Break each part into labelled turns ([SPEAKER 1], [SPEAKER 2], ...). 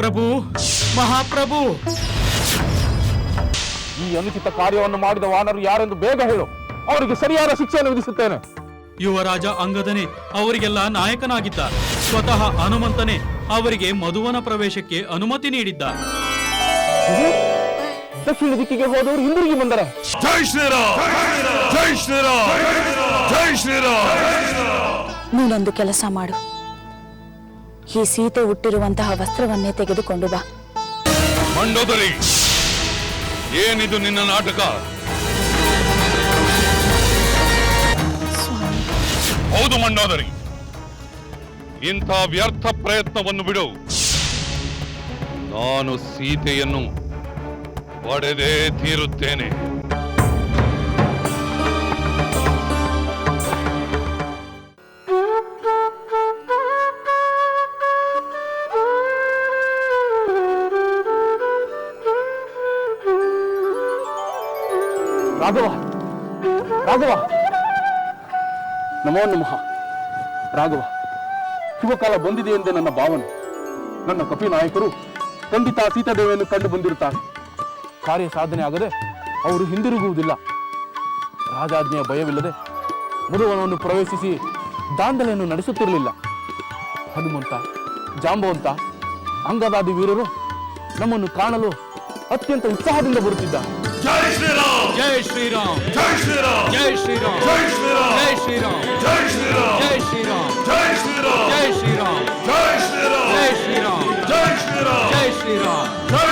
[SPEAKER 1] ಮಹಾಪ್ರಭು ಮಹಾಪ್ರಭು.
[SPEAKER 2] ಈ ಅನುಚಿತ ಕಾರ್ಯವನ್ನು ಮಾಡಿದ ವಾನರು ಯಾರೆಂದು ಬೇಗ ಹೇಳು. ಅವರಿಗೆ ಸರಿಯಾದ ಶಿಕ್ಷೆಯನ್ನು ವಿಧಿಸುತ್ತೇನೆ.
[SPEAKER 1] ಯುವರಾಜ ಅಂಗದನೇ ಅವರಿಗೆಲ್ಲ ನಾಯಕನಾಗಿದ್ದ. ಸ್ವತಃ ಹನುಮಂತನೇ ಅವರಿಗೆ ಮಧುವನ ಪ್ರವೇಶಕ್ಕೆ ಅನುಮತಿ ನೀಡಿದ್ದ.
[SPEAKER 2] ದಕ್ಷಿಣ ದಿಕ್ಕಿಗೆ ಹೋದವರು ಹಿಂದಿರುಗಿ ಬಂದರೆ?
[SPEAKER 3] ಜೈ ಶ್ರೀರಾಮ್! ಜೈ ಶ್ರೀರಾಮ್! ಜೈ ಶ್ರೀರಾಮ್!
[SPEAKER 4] ನೀನೊಂದು ಕೆಲಸ ಮಾಡು. ಈ ಸೀತೆ ಹುಟ್ಟಿರುವಂತಹ ವಸ್ತ್ರವನ್ನೇ ತೆಗೆದುಕೊಂಡು ಬಾ.
[SPEAKER 3] ಮಂಡೋದರಿ ಏನಿದು ನಿನ್ನ ನಾಟಕ? ಹೌದು ಮಂಡೋದರಿ ಇಂಥ ವ್ಯರ್ಥ ಪ್ರಯತ್ನವನ್ನು ಬಿಡು. ನಾನು ಸೀತೆಯನ್ನು ಪಡೆದೇ ತೀರುತ್ತೇನೆ.
[SPEAKER 2] ರಾಘವ. ರಾಘವ. ನಮೋ ನಮಃ. ರಾಘವ. ಶುಭಕಾಲ ಬಂದಿದೆ ಎಂದೇ ನನ್ನ ಭಾವನೆ. ನನ್ನ ಕಪಿ ನಾಯಕರು ಖಂಡಿತ ಸೀತಾದೇವಿಯನ್ನು ಕಂಡು ಬಂದಿರುತ್ತಾರೆ. ಕಾರ್ಯ ಸಾಧನೆ ಆಗದೆ ಅವರು ಹಿಂದಿರುಗುವುದಿಲ್ಲ. ರಾಜಾಜ್ಞೆಯ ಭಯವಿಲ್ಲದೆ ಮಧುವನವನ್ನು ಪ್ರವೇಶಿಸಿ ದಾಂಧಲೆಯನ್ನು ನಡೆಸುತ್ತಿರಲಿಲ್ಲ. ಹನುಮಂತ, ಜಾಂಬವಂತ, ಅಂಗದಾದಿ ವೀರರು ನಮ್ಮನ್ನು ಕಾಣಲು ಅತ್ಯಂತ ಉತ್ಸಾಹದಿಂದ ಬರುತ್ತಿದ್ದಾರೆ.
[SPEAKER 3] ಜೈ ಶ್ರೀರಾಮ್
[SPEAKER 1] ಜೈ ಶ್ರೀರಾಮ್
[SPEAKER 3] ಜೈ ಶ್ರೀರಾಮ್
[SPEAKER 1] ಜೈ ಶ್ರೀರಾಮ್
[SPEAKER 3] ಜೈ ಶ್ರೀರಾಮ್
[SPEAKER 1] ಜೈ ಶ್ರೀರಾಮ್
[SPEAKER 3] ಜೈ ಶ್ರೀರಾಮ್
[SPEAKER 1] ಜೈ ಶ್ರೀರಾಮ್
[SPEAKER 3] ಜೈ ಶ್ರೀರಾಮ್
[SPEAKER 1] ಜೈ ಶ್ರೀರಾಮ್
[SPEAKER 3] ಜೈ ಶ್ರೀರಾಮ್
[SPEAKER 1] ಜೈ ಶ್ರೀರಾಮ್
[SPEAKER 3] ಜೈ ಶ್ರೀರಾಮ್
[SPEAKER 1] ಜೈ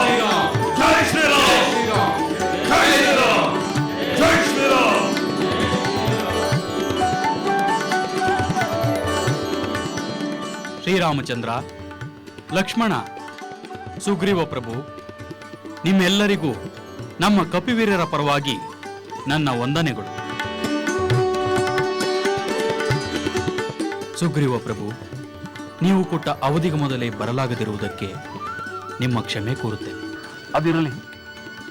[SPEAKER 1] ಶ್ರೀರಾಮ್
[SPEAKER 3] ಜೈ
[SPEAKER 1] ಜೈ
[SPEAKER 3] ಶ್ರೀರಾಮ್ ಜೈ ಶ್ರೀರಾಮ್ ಜೈ ಶ್ರೀರಾಮ್ ಜೈ ಶ್ರೀರಾಮ್
[SPEAKER 1] ಶ್ರೀರಾಮಚಂದ್ರ ಲಕ್ಷ್ಮಣ ಸುಗ್ರೀವ ಪ್ರಭು ನಿಮ್ಮೆಲ್ಲರಿಗೂ ನಮ್ಮ ಕಪಿವೀರರ ಪರವಾಗಿ ನನ್ನ ವಂದನೆಗಳು. ಸುಗ್ರೀವ ಪ್ರಭು ನೀವು ಕೊಟ್ಟ ಅವಧಿಗೆ ಮೊದಲೇ ಬರಲಾಗದಿರುವುದಕ್ಕೆ ನಿಮ್ಮ ಕ್ಷಮೆ ಕೋರುತ್ತೆ.
[SPEAKER 2] ಅದಿರಲಿ.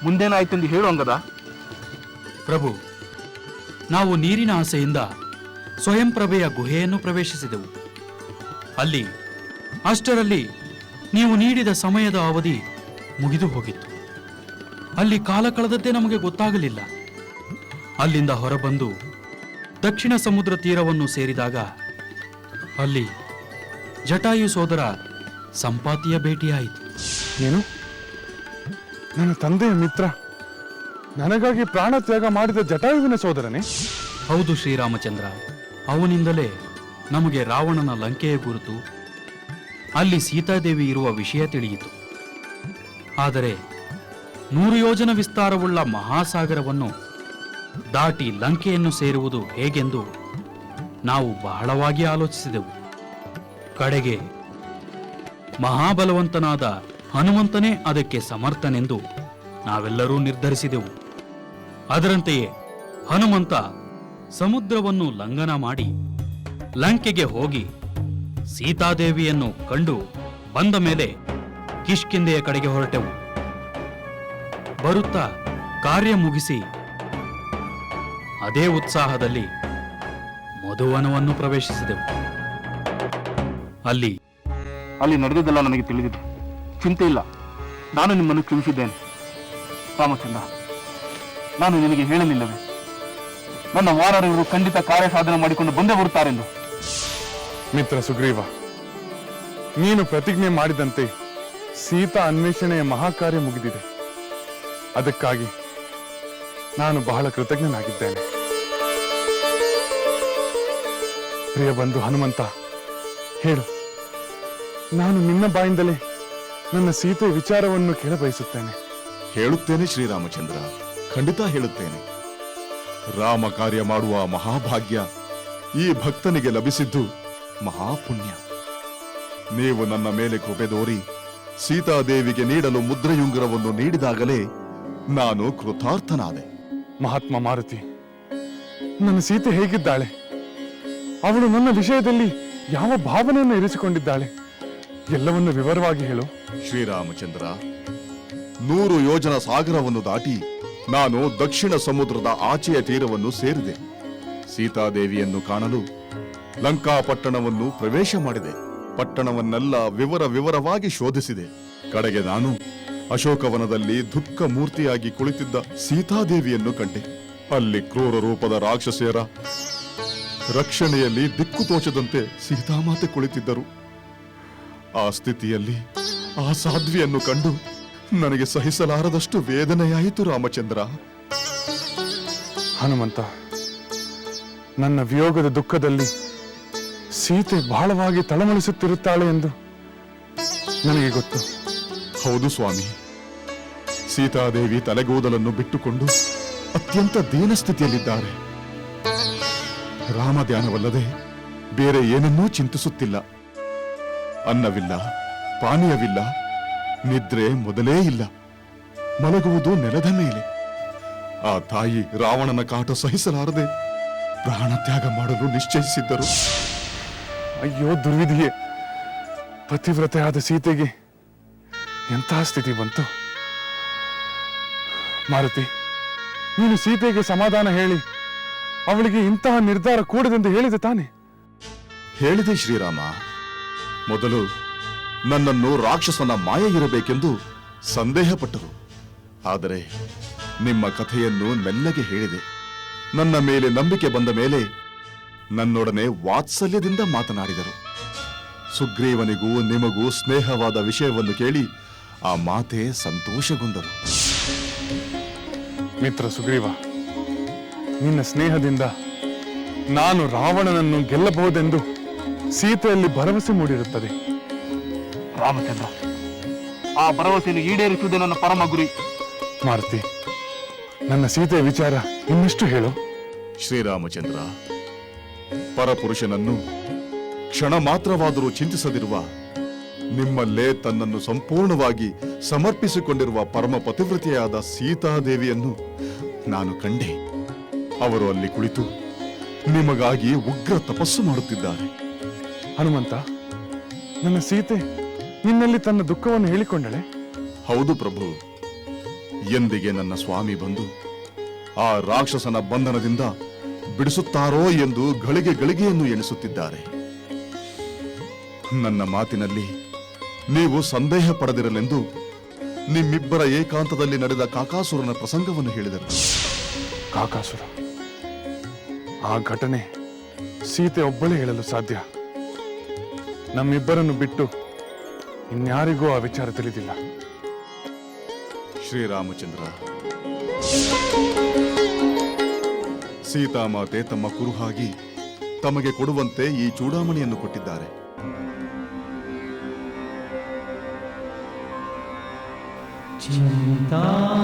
[SPEAKER 2] ಮುಂದೇನಾಯ್ತೆಂದು ಹೇಳು ಅಂಗದ.
[SPEAKER 1] ಪ್ರಭು ನಾವು ನೀರಿನ ಆಸೆಯಿಂದ ಸ್ವಯಂ ಪ್ರಭೆಯ ಗುಹೆಯನ್ನು ಪ್ರವೇಶಿಸಿದೆವು. ಅಲ್ಲಿ ಅಷ್ಟರಲ್ಲಿ ನೀವು ನೀಡಿದ ಸಮಯದ ಅವಧಿ ಮುಗಿದು ಹೋಗಿತ್ತು. ಅಲ್ಲಿ ಕಾಲ ಕಳೆದದ್ದೇ ನಮಗೆ ಗೊತ್ತಾಗಲಿಲ್ಲ. ಅಲ್ಲಿಂದ ಹೊರಬಂದು ದಕ್ಷಿಣ ಸಮುದ್ರ ತೀರವನ್ನು ಸೇರಿದಾಗ ಅಲ್ಲಿ ಜಟಾಯು ಸೋದರ ಸಂಪಾತಿಯ ಭೇಟಿಯಾಯಿತು.
[SPEAKER 5] ಏನು ನನ್ನ ತಂದೆಯ ಮಿತ್ರ. ನನಗಾಗಿ ಪ್ರಾಣ ತ್ಯಾಗ ಮಾಡಿದ ಜಟಾಯುವಿನ ಸೋದರನೇ?
[SPEAKER 1] ಹೌದು ಶ್ರೀರಾಮಚಂದ್ರ. ಅವನಿಂದಲೇ ನಮಗೆ ರಾವಣನ ಲಂಕೆಯ ಗುರುತು ಅಲ್ಲಿ ಸೀತಾದೇವಿ ಇರುವ ವಿಷಯ ತಿಳಿಯಿತು. ಆದರೆ ನೂರು ಯೋಜನ ವಿಸ್ತಾರವುಳ್ಳ ಮಹಾಸಾಗರವನ್ನು ದಾಟಿ ಲಂಕೆಯನ್ನು ಸೇರುವುದು ಹೇಗೆಂದು ನಾವು ಬಹಳವಾಗಿ ಆಲೋಚಿಸಿದೆವು. ಕಡೆಗೆ ಮಹಾಬಲವಂತನಾದ ಹನುಮಂತನೇ ಅದಕ್ಕೆ ಸಮರ್ಥನೆಂದು ನಾವೆಲ್ಲರೂ ನಿರ್ಧರಿಸಿದೆವು. ಅದರಂತೆಯೇ ಹನುಮಂತ ಸಮುದ್ರವನ್ನು ಲಂಘನ ಮಾಡಿ ಲಂಕೆಗೆ ಹೋಗಿ ಸೀತಾದೇವಿಯನ್ನು ಕಂಡು ಬಂದ ಮೇಲೆ ಕಿಷ್ಕಿಂದೆಯ ಕಡೆಗೆ ಹೊರಟೆವು. ಬರುತ್ತಾ? ಕಾರ್ಯ ಮುಗಿಸಿ. ಅದೇ ಉತ್ಸಾಹದಲ್ಲಿ ಮಧುವನವನ್ನು ಪ್ರವೇಶಿಸಿದೆವು. ಅಲ್ಲಿ
[SPEAKER 2] ಅಲ್ಲಿ ನಡೆದಿದ್ದೆಲ್ಲ ನನಗೆ ತಿಳಿದಿದೆ. ಚಿಂತೆ ಇಲ್ಲ. ನಾನು ನಿಮ್ಮನ್ನು ಕ್ಷಮಿಸಿದ್ದೇನೆ. ರಾಮಚಂದ್ರ ನಾನು ನಿನಗೆ ಹೇಳಲಿಲ್ಲವೇ? ನನ್ನ ವಾರರಿವರು ಖಂಡಿತ ಕಾರ್ಯ ಸಾಧನೆ ಮಾಡಿಕೊಂಡು ಬಂದೇ ಬರುತ್ತಾರೆಂದು.
[SPEAKER 5] ಮಿತ್ರ ಸುಗ್ರೀವ ನೀನು ಪ್ರತಿಜ್ಞೆ ಮಾಡಿದಂತೆ ಸೀತಾ ಅನ್ವೇಷಣೆಯ ಮಹಾಕಾರ್ಯ ಮುಗಿದಿದೆ. ಅದಕ್ಕಾಗಿ ನಾನು ಬಹಳ ಕೃತಜ್ಞನಾಗಿದ್ದೇನೆ. ಪ್ರಿಯ ಬಂಧು ಹನುಮಂತ, ಹೇಳು. ನಾನು ನಿನ್ನ ಬಾಯಿಂದಲೇ ನನ್ನ ಸೀತೆ ವಿಚಾರವನ್ನು ಕೇಳಬಯಸುತ್ತೇನೆ.
[SPEAKER 6] ಹೇಳುತ್ತೇನೆ ಶ್ರೀರಾಮಚಂದ್ರ, ಖಂಡಿತ ಹೇಳುತ್ತೇನೆ. ರಾಮ ಕಾರ್ಯ ಮಾಡುವ ಮಹಾಭಾಗ್ಯ ಈ ಭಕ್ತನಿಗೆ ಲಭಿಸಿದ್ದು ಮಹಾಪುಣ್ಯ. ನೀವು ನನ್ನ ಮೇಲೆ ಕೃಪೆ ತೋರಿ ಸೀತಾದೇವಿಗೆ ನೀಡಲು ಮುದ್ರೆಯುಂಗರವನ್ನು ನೀಡಿದಾಗಲೇ ನಾನು ಕೃತಾರ್ಥನಾದೆ.
[SPEAKER 5] ಮಹಾತ್ಮ ಮಾರುತಿ ನನ್ನ ಸೀತೆ ಹೇಗಿದ್ದಾಳೆ? ಅವಳು ನನ್ನ ವಿಷಯದಲ್ಲಿ ಯಾವ ಭಾವನೆಯನ್ನು ಇರಿಸಿಕೊಂಡಿದ್ದಾಳೆ? ಎಲ್ಲವನ್ನು ವಿವರವಾಗಿ ಹೇಳು.
[SPEAKER 6] ಶ್ರೀರಾಮಚಂದ್ರ ನೂರು ಯೋಜನ ಸಾಗರವನ್ನು ದಾಟಿ ನಾನು ದಕ್ಷಿಣ ಸಮುದ್ರದ ಆಚೆಯ ತೀರವನ್ನು ಸೇರಿದೆ. ಸೀತಾದೇವಿಯನ್ನು ಕಾಣಲು ಲಂಕಾಪಟ್ಟಣವನ್ನು ಪ್ರವೇಶ ಮಾಡಿದೆ. ಪಟ್ಟಣವನ್ನೆಲ್ಲ ವಿವರ ವಿವರವಾಗಿ ಶೋಧಿಸಿದೆ. ಕಡೆಗೆ ನಾನು ಅಶೋಕವನದಲ್ಲಿ ದುಃಖ ಮೂರ್ತಿಯಾಗಿ ಕುಳಿತಿದ್ದ ಸೀತಾದೇವಿಯನ್ನು ಕಂಡೆ. ಅಲ್ಲಿ ಕ್ರೂರ ರೂಪದ ರಾಕ್ಷಸೇರ ರಕ್ಷಣೆಯಲ್ಲಿ ದಿಕ್ಕು ತೋಚದಂತೆ ಸೀತಾಮಾತೆ ಕುಳಿತಿದ್ದರು. ಆ ಸ್ಥಿತಿಯಲ್ಲಿ ಆ ಸಾಧ್ವಿಯನ್ನು ಕಂಡು ನನಗೆ ಸಹಿಸಲಾರದಷ್ಟು ವೇದನೆಯಾಯಿತು ರಾಮಚಂದ್ರ.
[SPEAKER 5] ಹನುಮಂತ, ನನ್ನ ವಿಯೋಗದ ದುಃಖದಲ್ಲಿ ಸೀತೆ ಬಹಳವಾಗಿ ತಳಮಳಿಸುತ್ತಿರುತ್ತಾಳೆ ಎಂದು ನನಗೆ ಗೊತ್ತು.
[SPEAKER 6] ಹೌದು ಸ್ವಾಮಿ. ಸೀತಾದೇವಿ ತಲೆಗೂದಲನ್ನು ಬಿಟ್ಟುಕೊಂಡು ಅತ್ಯಂತ ದೀನ ಸ್ಥಿತಿಯಲ್ಲಿದ್ದಾರೆ. ರಾಮ ಧ್ಯಾನವಲ್ಲದೆ ಬೇರೆ ಏನನ್ನೂ ಚಿಂತಿಸುತ್ತಿಲ್ಲ. ಅನ್ನವಿಲ್ಲ, ಪಾನೀಯವಿಲ್ಲ, ನಿದ್ರೆ ಮೊದಲೇ ಇಲ್ಲ. ಮಲಗುವುದು ನೆಲದ ಮೇಲೆ. ಆ ತಾಯಿ ರಾವಣನ ಕಾಟ ಸಹಿಸಲಾರದೆ ಪ್ರಾಣತ್ಯಾಗ ಮಾಡಲು ನಿಶ್ಚಯಿಸಿದ್ದರು.
[SPEAKER 5] ಅಯ್ಯೋ ದುರ್ವಿಧಿಯೇ, ಪತಿವ್ರತೆಯಾದ ಸೀತೆಗೆ ಎಂತಹ ಸ್ಥಿತಿ ಬಂತು? ಮಾರುತಿ, ನೀನು ಸೀತೆಗೆ ಸಮಾಧಾನ ಹೇಳಿ, ಅವಳಿಗೆ ಇಂತಹ ನಿರ್ಧಾರ ಕೂಡದೆಂದು ಹೇಳಿದೆ ತಾನೆ?
[SPEAKER 6] ಹೇಳಿದೆ ಶ್ರೀರಾಮ. ಮೊದಲು ನನ್ನನ್ನು ರಾಕ್ಷಸನ ಮಾಯ ಇರಬೇಕೆಂದು ಸಂದೇಹಪಟ್ಟರು. ಆದರೆ ನಿಮ್ಮ ಕಥೆಯನ್ನು ಮೆಲ್ಲಗೆ ಹೇಳಿದೆ. ನನ್ನ ಮೇಲೆ ನಂಬಿಕೆ ಬಂದ ಮೇಲೆ ನನ್ನೊಡನೆ ವಾತ್ಸಲ್ಯದಿಂದ ಮಾತನಾಡಿದರು. ಸುಗ್ರೀವನಿಗೂ ನಿಮಗೂ ಸ್ನೇಹವಾದ ವಿಷಯವನ್ನು ಕೇಳಿ ಆ ಮಾತೆ ಸಂತೋಷಗೊಂಡರು.
[SPEAKER 5] ಮಿತ್ರ ಸುಗ್ರೀವ ನಿನ್ನ ಸ್ನೇಹದಿಂದ ನಾನು ರಾವಣನನ್ನು ಗೆಲ್ಲಬಹುದೆಂದು ಸೀತೆಯಲ್ಲಿ ಭರವಸೆ ಮೂಡಿರುತ್ತದೆ.
[SPEAKER 2] ರಾಮಚಂದ್ರ ಆ ಭರವಸೆಯನ್ನು ಈಡೇರಿಸುವುದೇ ನನ್ನ ಪರಮ ಗುರಿ.
[SPEAKER 5] ಮಾರುತಿ ನನ್ನ ಸೀತೆಯ ವಿಚಾರ ಇನ್ನಷ್ಟು ಹೇಳು.
[SPEAKER 6] ಶ್ರೀರಾಮಚಂದ್ರ ಪರಪುರುಷನನ್ನು ಕ್ಷಣ ಮಾತ್ರವಾದರೂ ಚಿಂತಿಸದಿರುವ ನಿಮ್ಮಲ್ಲೇ ತನ್ನನ್ನು ಸಂಪೂರ್ಣವಾಗಿ ಸಮರ್ಪಿಸಿಕೊಂಡಿರುವ ಪರಮ ಪತಿವ್ರತೆಯಾದ ಸೀತಾದೇವಿಯನ್ನು ನಾನು ಕಂಡೆ. ಅವರು ಅಲ್ಲಿ ಕುಳಿತು ನಿಮಗಾಗಿ ಉಗ್ರ ತಪಸ್ಸು ಮಾಡುತ್ತಿದ್ದಾರೆ.
[SPEAKER 5] ಹನುಮಂತ ನನ್ನ ಸೀತೆ ನಿನ್ನಲ್ಲಿ ತನ್ನ ದುಃಖವನ್ನು ಹೇಳಿಕೊಂಡಳೆ?
[SPEAKER 6] ಹೌದು ಪ್ರಭು. ಎಂದಿಗೆ ನನ್ನ ಸ್ವಾಮಿ ಬಂದು ಆ ರಾಕ್ಷಸನ ಬಂಧನದಿಂದ ಬಿಡಿಸುತ್ತಾರೋ ಎಂದು ಗಳಿಗೆ ಗಳಿಗೆಯನ್ನು ಎಣಿಸುತ್ತಿದ್ದಾರೆ. ನನ್ನ ಮಾತಿನಲ್ಲಿ ನೀವು ಸಂದೇಹ ಪಡೆದಿರಲೆಂದು ನಿಮ್ಮಿಬ್ಬರ ಏಕಾಂತದಲ್ಲಿ ನಡೆದ ಕಾಕಾಸುರನ ಪ್ರಸಂಗವನ್ನು ಹೇಳಿದರು.
[SPEAKER 5] ಕಾಕಾಸುರ ಆ ಘಟನೆ ಸೀತೆ ಒಬ್ಬಳೇ ಹೇಳಲು ಸಾಧ್ಯ. ನಮ್ಮಿಬ್ಬರನ್ನು ಬಿಟ್ಟು ಇನ್ಯಾರಿಗೂ ಆ ವಿಚಾರ ತಿಳಿದಿಲ್ಲ.
[SPEAKER 6] ಶ್ರೀರಾಮಚಂದ್ರ ಸೀತಾಮಾತೆ ತಮ್ಮ ಕುರುಹಾಗಿ ತಮಗೆ ಕೊಡುವಂತೆ ಈ ಚೂಡಾಮಣಿಯನ್ನು ಕೊಟ್ಟಿದ್ದಾರೆ.
[SPEAKER 7] ચિંતા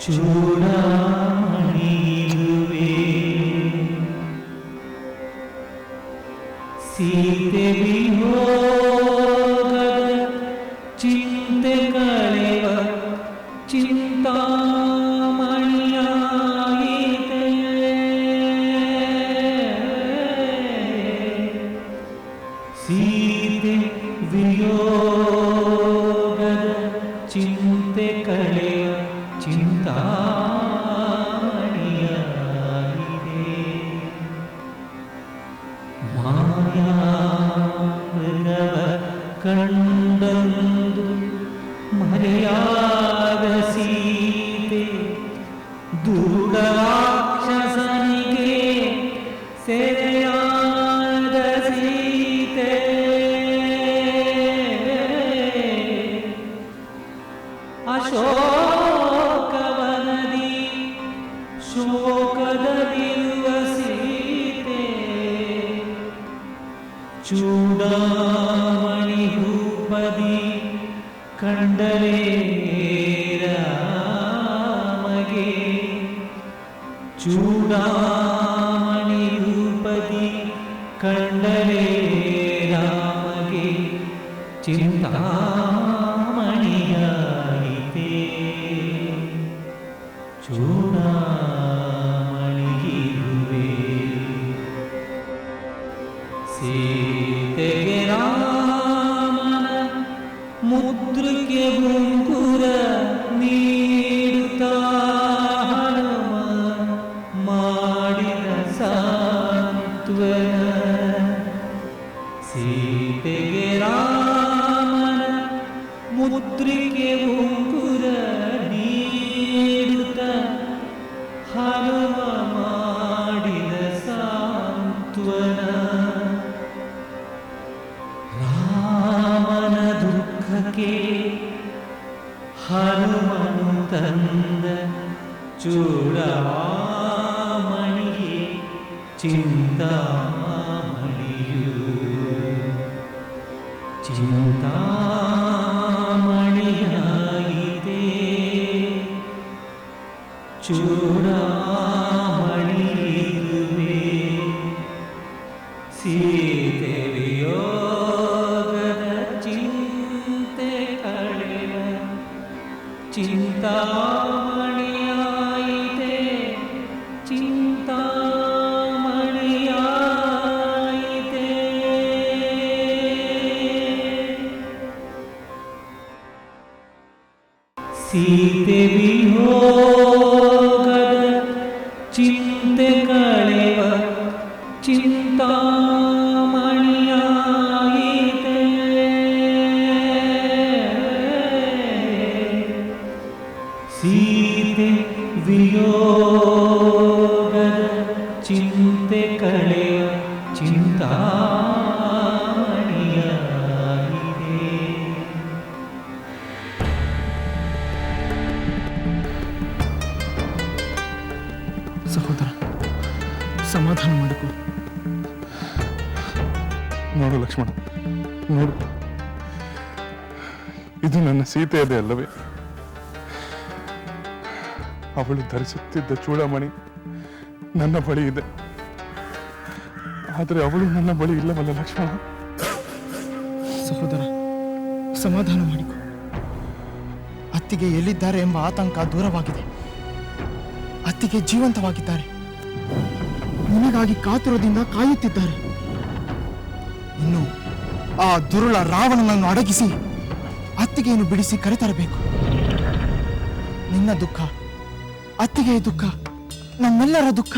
[SPEAKER 7] ચૂડા আসো। सीते रामन मुद्र के मुंकुरा। मणि चिन्तामणि चिन्ता सीते गण
[SPEAKER 5] चिन्ते गणेव चिन्ता ನೋಡು ಲಕ್ಷ್ಮಣ, ನೋಡು. ಇದು ನನ್ನ ಸೀತೆಯದೇ ಅಲ್ಲವೇ? ಅವಳು ಧರಿಸುತ್ತಿದ್ದ ಚೂಡಾಮಣಿ ನನ್ನ ಬಳಿ ಇದೆ. ಆದರೆ ಅವಳು ನನ್ನ ಬಳಿ ಇಲ್ಲವಲ್ಲ ಲಕ್ಷ್ಮಣ?
[SPEAKER 8] ಸಹೋದರ, ಸಮಾಧಾನ ಮಾಡಿಕೊ. ಅತ್ತಿಗೆ ಎಲ್ಲಿದ್ದಾರೆ ಎಂಬ ಆತಂಕ ದೂರವಾಗಿದೆ. ಅತ್ತಿಗೆ ಜೀವಂತವಾಗಿದ್ದಾರೆ. ನಿನಗಾಗಿ ಕಾತುರದಿಂದ ಕಾಯುತ್ತಿದ್ದಾರೆ. ಇನ್ನು ಆ ದುರುಳ ರಾವಣನನ್ನು ಅಡಗಿಸಿ ಅತ್ತಿಗೆಯನ್ನು ಬಿಡಿಸಿ ಕರೆತರಬೇಕು. ನಿನ್ನ ದುಃಖ, ಅತ್ತಿಗೆಯ ದುಃಖ, ನಮ್ಮೆಲ್ಲರ ದುಃಖ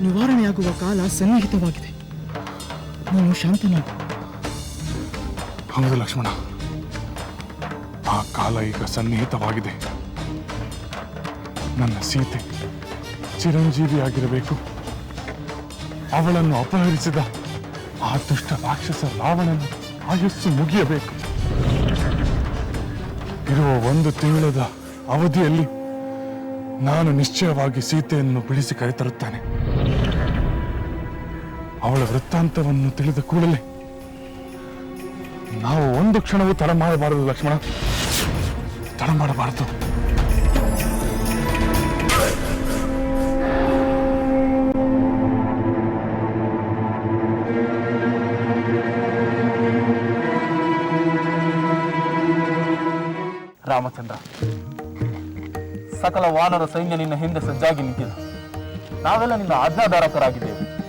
[SPEAKER 8] ನಿವಾರಣೆಯಾಗುವ ಕಾಲ ಸನ್ನಿಹಿತವಾಗಿದೆ. ನಾನು ಶಾಂತನಾಗು.
[SPEAKER 5] ಹೌದು ಲಕ್ಷ್ಮಣ. ಆ ಕಾಲ ಈಗ ಸನ್ನಿಹಿತವಾಗಿದೆ. ನನ್ನ ಸೀತೆ ಚಿರಂಜೀವಿಯಾಗಿರಬೇಕು. ಅವಳನ್ನು ಅಪಹರಿಸಿದ ಆ ದುಷ್ಟ ರಾಕ್ಷಸ ರಾವಣನ ಆಯಸ್ಸು ಮುಗಿಯಬೇಕು. ಇರುವ ಒಂದು ತಿಂಗಳದ ಅವಧಿಯಲ್ಲಿ ನಾನು ನಿಶ್ಚಯವಾಗಿ ಸೀತೆಯನ್ನು ಬಿಡಿಸಿ ಕರೆತರುತ್ತಾನೆ. ಅವಳ ವೃತ್ತಾಂತವನ್ನು ತಿಳಿದ ಕೂಡಲೇ ನಾವು ಒಂದು ಕ್ಷಣವೂ ತಡ ಮಾಡಬಾರದು ಲಕ್ಷ್ಮಣ. ತಡ ಮಾಡಬಾರದು
[SPEAKER 2] ರಾಮಚಂದ್ರ. ಸಕಲ ವಾನರ ಸೈನ್ಯ ನಿನ್ನ ಹಿಂದೆ ಸಜ್ಜಾಗಿ ನಿಂತಿದೆ. ನಾವೆಲ್ಲ ನಿನ್ನ ಆಜ್ಞಾಧಾರಕರಾಗಿದ್ದೇವೆ.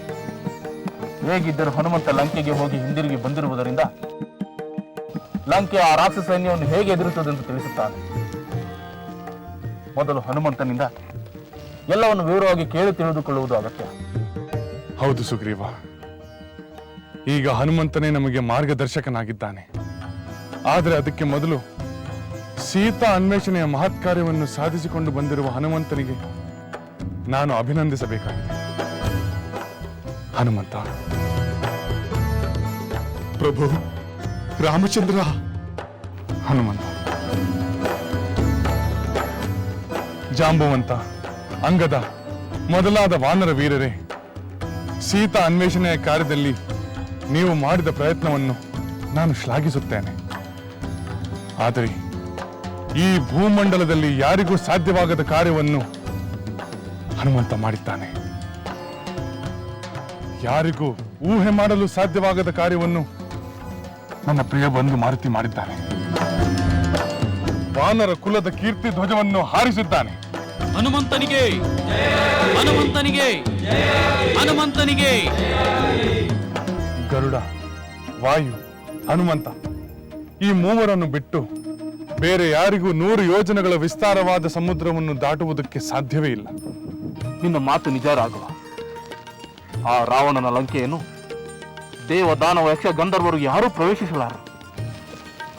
[SPEAKER 2] ಹೇಗಿದ್ದರೂ ಹನುಮಂತ ಲಂಕೆಗೆ ಹೋಗಿ ಹಿಂದಿರುಗಿ ಬಂದಿರುವುದರಿಂದ ಲಂಕೆ ಆ ರಾಕ್ಷಸ ಸೈನ್ಯವನ್ನು ಹೇಗೆ ಎದುರಿಸುವುದೆಂದು ತಿಳಿಸುತ್ತಾನೆ. ಮೊದಲು ಹನುಮಂತನಿಂದ ಎಲ್ಲವನ್ನು ವಿವರವಾಗಿ ಕೇಳಿ ತಿಳಿದುಕೊಳ್ಳುವುದು ಅಗತ್ಯ.
[SPEAKER 5] ಹೌದು ಸುಗ್ರೀವ. ಈಗ ಹನುಮಂತನೇ ನಮಗೆ ಮಾರ್ಗದರ್ಶಕನಾಗಿದ್ದಾನೆ. ಆದರೆ ಅದಕ್ಕೆ ಮೊದಲು ಸೀತಾ ಅನ್ವೇಷಣೆಯ ಮಹತ್ ಕಾರ್ಯವನ್ನು ಸಾಧಿಸಿಕೊಂಡು ಬಂದಿರುವ ಹನುಮಂತನಿಗೆ ನಾನು ಅಭಿನಂದಿಸಬೇಕಾಗಿದೆ. ಹನುಮಂತ.
[SPEAKER 6] ಪ್ರಭು ರಾಮಚಂದ್ರ.
[SPEAKER 5] ಹನುಮಂತ. ಜಾಂಬುವಂತ ಅಂಗದ ಮೊದಲಾದ ವಾನರ ವೀರರೇ ಸೀತಾ ಅನ್ವೇಷಣೆಯ ಕಾರ್ಯದಲ್ಲಿ ನೀವು ಮಾಡಿದ ಪ್ರಯತ್ನವನ್ನು ನಾನು ಶ್ಲಾಘಿಸುತ್ತೇನೆ. ಆದರೆ ಈ ಭೂಮಂಡಲದಲ್ಲಿ ಯಾರಿಗೂ ಸಾಧ್ಯವಾಗದ ಕಾರ್ಯವನ್ನು ಹನುಮಂತ ಮಾಡಿದ್ದಾನೆ. ಯಾರಿಗೂ ಊಹೆ ಮಾಡಲು ಸಾಧ್ಯವಾಗದ ಕಾರ್ಯವನ್ನು ನನ್ನ ಪ್ರಿಯ ಬಂಧು ಮಾರುತಿ ಮಾಡಿದ್ದಾನೆ. ವಾನರ ಕುಲದ ಕೀರ್ತಿ ಧ್ವಜವನ್ನು ಹಾರಿಸಿದ್ದಾನೆ.
[SPEAKER 1] ಹನುಮಂತನಿಗೆ! ಹನುಮಂತನಿಗೆ! ಹನುಮಂತನಿಗೆ!
[SPEAKER 5] ಗರುಡ ವಾಯು ಹನುಮಂತ ಈ ಮೂವರನ್ನು ಬಿಟ್ಟು ಬೇರೆ ಯಾರಿಗೂ ನೂರು ಯೋಜನೆಗಳ ವಿಸ್ತಾರವಾದ ಸಮುದ್ರವನ್ನು ದಾಟುವುದಕ್ಕೆ ಸಾಧ್ಯವೇ ಇಲ್ಲ.
[SPEAKER 2] ನಿನ್ನ ಮಾತು ನಿಜ ರಾಘವ. ಆ ರಾವಣನ ಲಂಕೆಯನ್ನು ದೇವ ದಾನವ ಯಕ್ಷ ಗಂಧರ್ವರು ಯಾರೂ ಪ್ರವೇಶಿಸಲಾರರು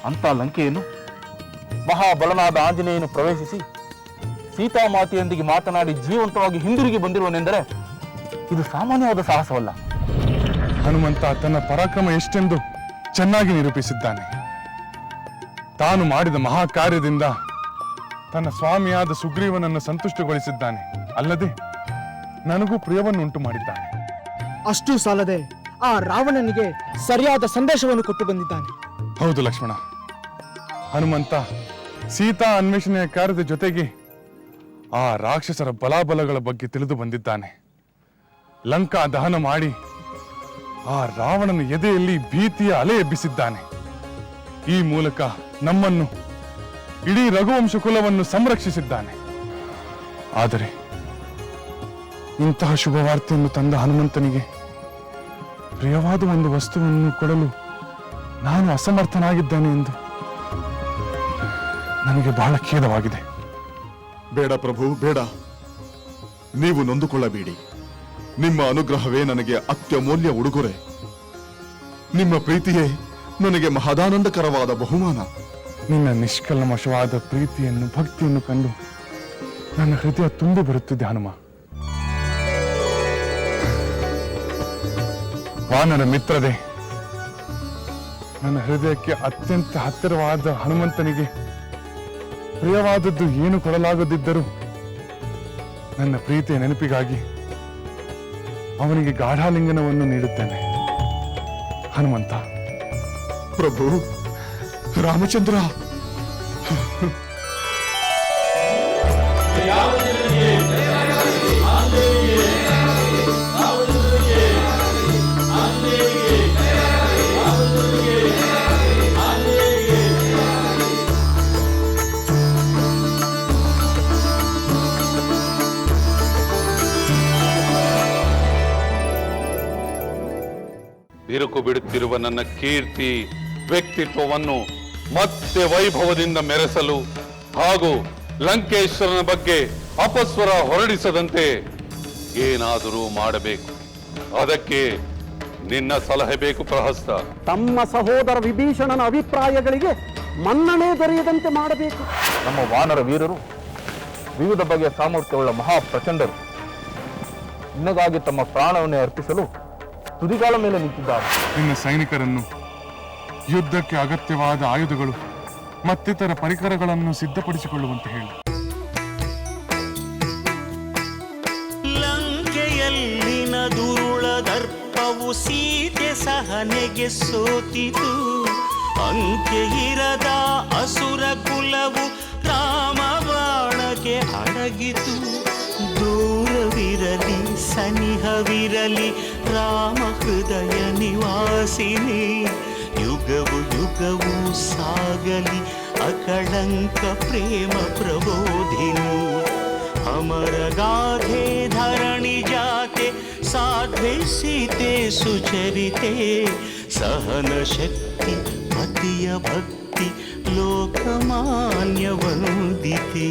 [SPEAKER 2] ಅಂತ ಲಂಕೆಯನ್ನು ಮಹಾಬಲನಾದ ಆಂಜನೇಯನು ಪ್ರವೇಶಿಸಿ ಸೀತಾಮಾತೆಯೊಂದಿಗೆ ಮಾತನಾಡಿ ಜೀವಂತವಾಗಿ ಹಿಂದಿರುಗಿ ಬಂದಿರುವನೆಂದರೆ ಇದು ಸಾಮಾನ್ಯವಾದ ಸಾಹಸವಲ್ಲ.
[SPEAKER 5] ಹನುಮಂತ ತನ್ನ ಪರಾಕ್ರಮ ಎಷ್ಟೆಂದು ಚೆನ್ನಾಗಿ ನಿರೂಪಿಸಿದ್ದಾನೆ. ತಾನು ಮಾಡಿದ ಮಹಾ ಕಾರ್ಯದಿಂದ ತನ್ನ ಸ್ವಾಮಿಯಾದ ಸುಗ್ರೀವನನ್ನು ಸಂತುಷ್ಟಗೊಳಿಸಿದ್ದಾನೆ. ಅಲ್ಲದೆ ನನಗೂ ಪ್ರಿಯವನ್ನುಂಟು ಮಾಡಿದ್ದಾನೆ.
[SPEAKER 8] ಅಷ್ಟೂ ಸಾಲದೆ ಆ ರಾವಣನಿಗೆ ಸರಿಯಾದ ಸಂದೇಶವನ್ನು ಕೊಟ್ಟು ಬಂದಿದ್ದಾನೆ.
[SPEAKER 5] ಹೌದು ಲಕ್ಷ್ಮಣ. ಹನುಮಂತ ಸೀತಾ ಅನ್ವೇಷಣೆಯ ಕಾರ್ಯದ ಜೊತೆಗೆ ಆ ರಾಕ್ಷಸರ ಬಲಾಬಲಗಳ ಬಗ್ಗೆ ತಿಳಿದು ಬಂದಿದ್ದಾನೆ. ಲಂಕಾ ದಹನ ಮಾಡಿ ಆ ರಾವಣನ ಎದೆಯಲ್ಲಿ ಭೀತಿಯ ಅಲೆ ಎಬ್ಬಿಸಿದ್ದಾನೆ. ಈ ಮೂಲಕ ನಮ್ಮನ್ನು, ಇಡೀ ರಘುವಂಶ ಕುಲವನ್ನು ಸಂರಕ್ಷಿಸಿದ್ದಾನೆ. ಆದರೆ, ಇಂತಹ ಶುಭವಾರ್ತೆಯನ್ನು ತಂದ ಹನುಮಂತನಿಗೆ ಪ್ರಿಯವಾದ ಒಂದು ವಸ್ತುವನ್ನು ಕೊಡಲು ನಾನು ಅಸಮರ್ಥನಾಗಿದ್ದೇನೆ ಎಂದು ನನಗೆ ಬಹಳ ಖೇದವಾಗಿದೆ.
[SPEAKER 6] ಬೇಡ ಪ್ರಭು, ಬೇಡ. ನೀವು ನೊಂದುಕೊಳ್ಳಬೇಡಿ. ನಿಮ್ಮ ಅನುಗ್ರಹವೇ ನನಗೆ ಅತ್ಯಮೂಲ್ಯ ಉಡುಗೊರೆ. ನಿಮ್ಮ ಪ್ರೀತಿಯೇ ನನಗೆ ಮಹದಾನಂದಕರವಾದ ಬಹುಮಾನ.
[SPEAKER 5] ನಿನ್ನ ನಿಷ್ಕಲ್ಮಶವಾದ ಪ್ರೀತಿಯನ್ನು, ಭಕ್ತಿಯನ್ನು ಕಂಡು ನನ್ನ ಹೃದಯ ತುಂಬಿ ಬರುತ್ತಿದೆ, ಹನುಮ. ವಾನರ ಮಿತ್ರದೆ ನನ್ನ ಹೃದಯಕ್ಕೆ ಅತ್ಯಂತ ಹತ್ತಿರವಾದ ಹನುಮಂತನಿಗೆ ಪ್ರಿಯವಾದದ್ದು ಏನು ಕೊಡಲಾಗದಿದ್ದರೂ ನನ್ನ ಪ್ರೀತಿಯ ನೆನಪಿಗಾಗಿ ಅವನಿಗೆ ಗಾಢಾಲಿಂಗನವನ್ನು ನೀಡುತ್ತೇನೆ. ಹನುಮಂತ.
[SPEAKER 6] ಪ್ರಭು ರಾಮಚಂದ್ರ.
[SPEAKER 3] ಬಿರುಕು ಬಿಡುತ್ತಿರುವ ನನ್ನ ಕೀರ್ತಿ ವ್ಯಕ್ತಿತ್ವವನ್ನು ಮತ್ತೆ ವೈಭವದಿಂದ ಮೆರೆಸಲು ಹಾಗೂ ಲಂಕೇಶ್ವರನ ಬಗ್ಗೆ ಅಪಸ್ವರ ಹೊರಡಿಸದಂತೆ ಏನಾದರೂ ಮಾಡಬೇಕು. ಅದಕ್ಕೆ ನಿನ್ನ ಸಲಹೆ ಬೇಕು ಪ್ರಹಸ್ತ.
[SPEAKER 9] ತಮ್ಮ ಸಹೋದರ ವಿಭೀಷಣನ ಅಭಿಪ್ರಾಯಗಳಿಗೆ ಮನ್ನಣೆ ದೊರೆಯದಂತೆ ಮಾಡಬೇಕು.
[SPEAKER 2] ನಮ್ಮ ವಾನರ ವೀರರು ವಿವಿಧ ಬಗೆಯ ಸಾಮರ್ಥ್ಯವುಳ್ಳ ಮಹಾ ಪ್ರಚಂಡರು ನಿನಗಾಗಿ ತಮ್ಮ ಪ್ರಾಣವನ್ನೇ ಅರ್ಪಿಸಲು ತುದಿಗಾಲ ಮೇಲೆ ನಿಂತಿದ್ದಾರೆ.
[SPEAKER 5] ನಿನ್ನ ಸೈನಿಕರನ್ನು ಯುದ್ಧಕ್ಕೆ ಅಗತ್ಯವಾದ ಆಯುಧಗಳು, ಮತ್ತಿತರ ಪರಿಕರಗಳನ್ನು ಸಿದ್ಧಪಡಿಸಿಕೊಳ್ಳುವಂತೆ ಹೇಳಿ.
[SPEAKER 10] ಲಂಕೆಯಲ್ಲಿನ ದುರುಳ ದರ್ಪವು ಸೀತೆ ಸಹನೆಗೆ ಸೋತಿತು. ಅಂಕೆ ಇರದ ಅಸುರ ಕುಲವು ರಾಮ ಬಾಣಕ್ಕೆ ಅಡಗಿತು. ದೂರವಿರಲಿ, ಸನಿಹವಿರಲಿ ರಾಮ ಹೃದಯ ನಿವಾಸಿನಿ. ಯುಗವು ಯುಗವು ಸಾಗಲಿ ಅಕಳಂಕ ಪ್ರೇಮ ಪ್ರಬೋಧಿನಿ ಅಮರ ಗಾಧೆ ಧರಣಿ ಜಾತೆ ಸಾಧ್ವೆ ಸೀತೆ ಸುಚರಿತೆ ಸಹನ ಶಕ್ತಿ ಪತಿಯ ಭಕ್ತಿ ಲೋಕಮಾನ್ಯ ವಂದಿತೆ